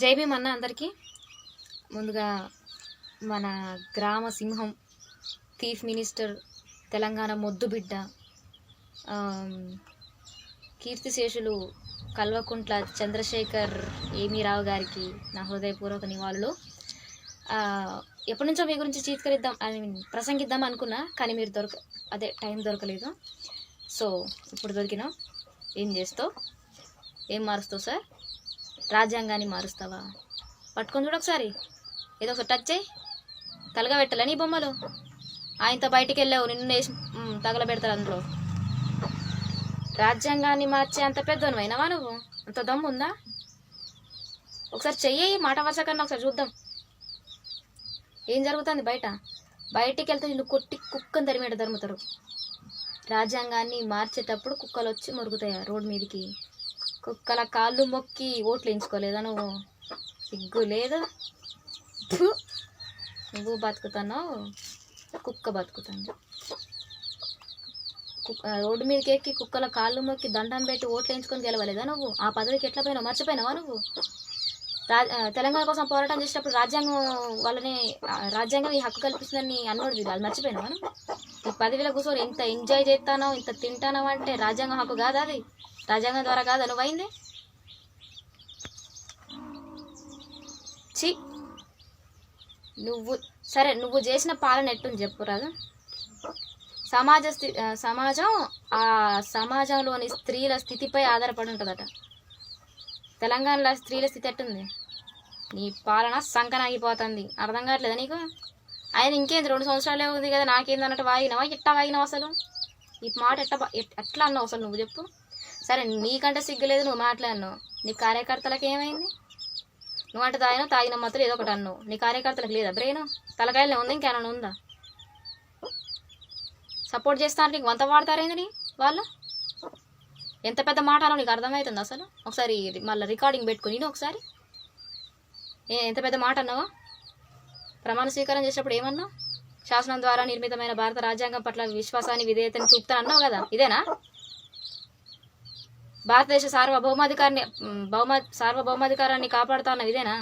జై భీమ్ అన్న అందరికీ. ముందుగా మన గ్రామ సింహం చీఫ్ మినిస్టర్ తెలంగాణ మొద్దు బిడ్డ కీర్తిశేషులు కల్వకుంట్ల చంద్రశేఖర్ ఏమీరావు గారికి నా హృదయపూర్వక నివాళులు. ఎప్పటి నుంచో మీ గురించి చీత్కరిద్దాం ఐ మీన్ ప్రసంగిద్దాం అనుకున్నా కానీ మీరు దొరక అదే టైం దొరకలేదు. సో ఇప్పుడు దొరికినా. ఏం చేస్తావు? ఏం మారుస్తావు సార్? రాజ్యాంగాన్ని మారుస్తావా? పట్టుకొని చూడు ఒకసారి. ఏదో ఒకసారి టచ్ చేయి. తలగబెట్టాలని ఈ బొమ్మలు. ఆయనతో బయటికి వెళ్ళావు నిన్ను వేసి తగలబెడతారు అందులో. రాజ్యాంగాన్ని మార్చే అంత పెద్దవైనవా నువ్వు? అంత దమ్ము ఉందా ఒకసారి చెయ్యి మాట వరుస కన్నా ఒకసారి చూద్దాం. ఏం జరుగుతుంది బయట? బయటికి వెళ్తే నిన్ను కొట్టి కుక్కని తరిమేట తరుముతారు. రాజ్యాంగాన్ని మార్చేటప్పుడు కుక్కలు వచ్చి మురుగుతాయి రోడ్ మీదకి? కుక్కల కాళ్ళు మొక్కి ఓట్లు ఎంచుకోలేదా నువ్వు? సిగ్గు లేదు? నువ్వు బతుకుతున్నావు. కుక్క బతుకుతుంది. కుక్క రోడ్డు మీదకి ఎక్కి కుక్కల కాళ్ళు మొక్కి దండం పెట్టి ఓట్లు వేయించుకొని గెలవలేదా నువ్వు? ఆ పదవికి ఎట్లా పోయినావు? మర్చిపోయినావా నువ్వు? తెలంగాణ కోసం పోరాటం చేసేటప్పుడు రాజ్యాంగం వాళ్ళని రాజ్యాంగం ఈ హక్కు కల్పిస్తుందని అన్నోడు అది మర్చిపోయినా మనం? ఈ పదవిలో కూర్చొని ఇంత ఎంజాయ్ చేస్తానో ఇంత తింటానో అంటే రాజ్యాంగం హక్కు కాదా అది? రాజ్యాంగం ద్వారా కాదు అనువైంది? చి నువ్వు సరే నువ్వు చేసిన పాలన ఎట్టుని చెప్పు రాదు సమాజ స్థి సమాజం ఆ సమాజంలోని స్త్రీల స్థితిపై ఆధారపడి ఉంటుందట. తెలంగాణలో స్త్రీల స్థితి ఎట్టుంది? నీ పాలన సంకనాగిపోతుంది. అర్థం కావట్లేదా నీకు? ఆయన ఇంకేంది? రెండు సంవత్సరాలే ఉంది కదా నాకేంది అన్నట్టు వాగినావా? ఎట్టా వాగినావు అసలు? ఈ మాట ఎట్ట ఎట్లా అన్నావు అసలు నువ్వు చెప్పు. సరే నీకంటే సిగ్గులేదు నువ్వు మాట్లాడినావు నీ కార్యకర్తలకు ఏమైంది? నువ్వు అంటే తాగినా తాగిన మాత్రం ఏదో ఒకటి అన్నావు. నీ కార్యకర్తలకు లేదా బ్రెయిన్? తలకాయలనే ఉంది? ఇంకేమైనా ఉందా? సపోర్ట్ చేస్తాను నీకు వంత వాడతారేంది నీ వాళ్ళు? ఎంత పెద్ద మాటలో నీకు అర్థమవుతుంది అసలు? ఒకసారి మళ్ళీ రికార్డింగ్ పెట్టుకుని ఒకసారి. ఏ ఎంత పెద్ద మాట అన్నావా? ప్రమాణ స్వీకారం చేసినప్పుడు ఏమన్నావు? శాసనం ద్వారా నిర్మితమైన భారత రాజ్యాంగం పట్ల విశ్వాసాన్ని విధేయతని చూపుతానన్నావు కదా? ఇదేనా? భారతదేశ సార్వభౌమాధికారాన్ని మ్, భౌమ సార్వభౌమాధికారాన్ని కాపాడుతాన్న ఇదేనా?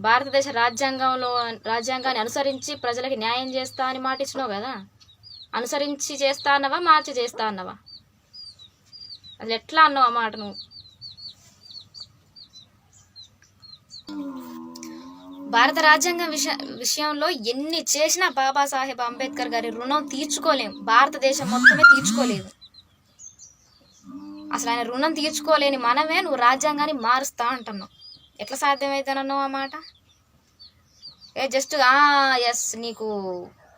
భారతదేశ రాజ్యాంగంలో రాజ్యాంగాన్ని అనుసరించి ప్రజలకి న్యాయం చేస్తా అని మాట ఇచ్చినావు కదా? అనుసరించి చేస్తా అన్నవా మార్చి చేస్తా అన్నవా? అది ఎట్లా అన్నావు ఆ మాట నువ్వు? భారత రాజ్యాంగం విష విషయంలో ఎన్ని చేసినా బాబాసాహెబ్ అంబేద్కర్ గారి రుణం తీర్చుకోలేము భారతదేశం మొత్తమే తీర్చుకోలేదు. అసలు ఆయన రుణం తీర్చుకోలేని మనమే నువ్వు రాజ్యాంగాన్ని మారుస్తా అంటున్నావు. ఎట్లా సాధ్యమవుతానన్నావు ఆ మాట? ఏ జస్ట్ ఎస్ నీకు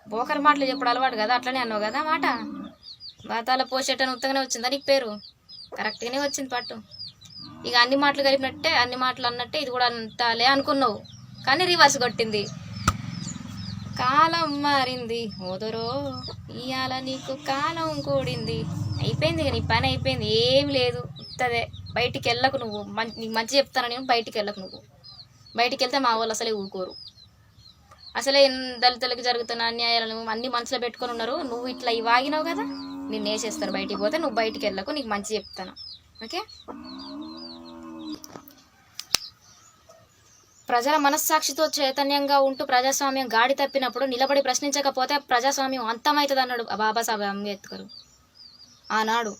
బోకర్ మాటలు చెప్పడం అలవాటు కదా అట్లనే అన్నావు కదా మాట? బాతాల పోసేటని ఉత్తగానే వచ్చిందా నీకు పేరు? కరెక్ట్గానే వచ్చింది పట్టు. ఇక అన్ని మాటలు కలిపినట్టే అన్ని మాటలు అన్నట్టే ఇది కూడా అంతాలే అనుకున్నావు. కానీ రివర్స్ కొట్టింది. కాలం మారింది ఓదరో. ఇవాళ నీకు కాలం కూడింది. అయిపోయింది నీ పని అయిపోయింది. ఏం లేదు ఉత్తదే. బయటికి వెళ్ళకు నువ్వు. నీకు మంచి చెప్తాను నేను బయటికి వెళ్ళకు నువ్వు. బయటికి వెళ్తే మా వాళ్ళు అసలే ఊరుకోరు. అసలే దళితులకు జరుగుతున్న అన్యాయాలను అన్ని మనసులో పెట్టుకొని ఉన్నారు. నువ్వు ఇట్లా ఇవాగినావు వాగినావు కదా? నేను వేసేస్తారు బయటికి పోతే నువ్వు బయటికి వెళ్ళకు నీకు మంచి చెప్తాను. ఓకే? ప్రజల మనస్సాక్షితో చైతన్యంగా ఉంటూ ప్రజాస్వామ్యం గాడి తప్పినప్పుడు నిలబడి ప్రశ్నించకపోతే ప్రజాస్వామ్యం అంతమవుతుంది అన్నాడు బాబాసాహెబ్ అంబేద్కర్. ఆనాడు.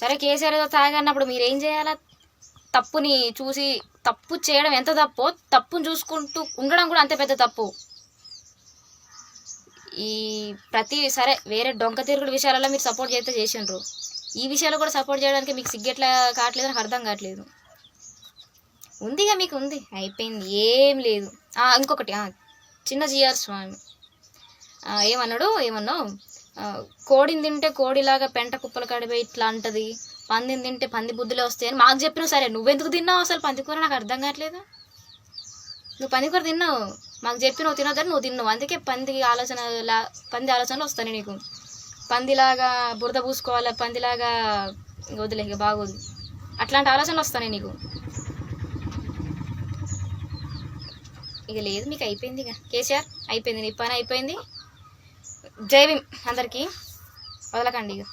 సరే కేసీఆర్ ఏదో తాగన్నప్పుడు మీరు ఏం చేయాలా? తప్పుని చూసి తప్పు చేయడం ఎంత తప్పో తప్పుని చూసుకుంటూ ఉండడం కూడా అంతే పెద్ద తప్పు. ఈ ప్రతి సరే వేరే డొంక తిరుగుడు విషయాలలో మీరు సపోర్ట్ చేస్తే చేసిండ్రు. ఈ విషయాలు కూడా సపోర్ట్ చేయడానికి మీకు సిగ్గెట్లా కావట్లేదు నాకు అర్థం కావట్లేదు. ఉందిగా మీకు ఉంది. అయిపోయింది. ఏం లేదు. ఇంకొకటి చిన్న జిఆర్ స్వామి. ఏమన్నాడు? ఏమన్నావు? కోడిని తింటే కోడిలాగా పెంట కుప్పలు కడిపోయి ఇట్లా అంటది. పందిని తింటే పంది బుద్ధులే వస్తాయని మాకు చెప్పినావు సరే. నువ్వెందుకు తిన్నావు అసలు? పంది కూర నాకు అర్థం కావట్లేదు? నువ్వు పంది కూర తిన్నావు. మాకు చెప్పి నువ్వు తినొద్దని నువ్వు తిన్నావు. అందుకే పంది ఆలోచన లా- పంది ఆలోచనలు వస్తాయి నీకు. పందిలాగా బురద పూసుకోవాలి పందిలాగా వదిలే ఇక బాగోదు. అట్లాంటి ఆలోచనలు వస్తాయి నీకు. ఇక లేదు మీకు అయిపోయింది ఇక. కేసీఆర్ అయిపోయింది. నీ పని అయిపోయింది. జై భీమ్ అందరికీ. వదలకండి ఇక.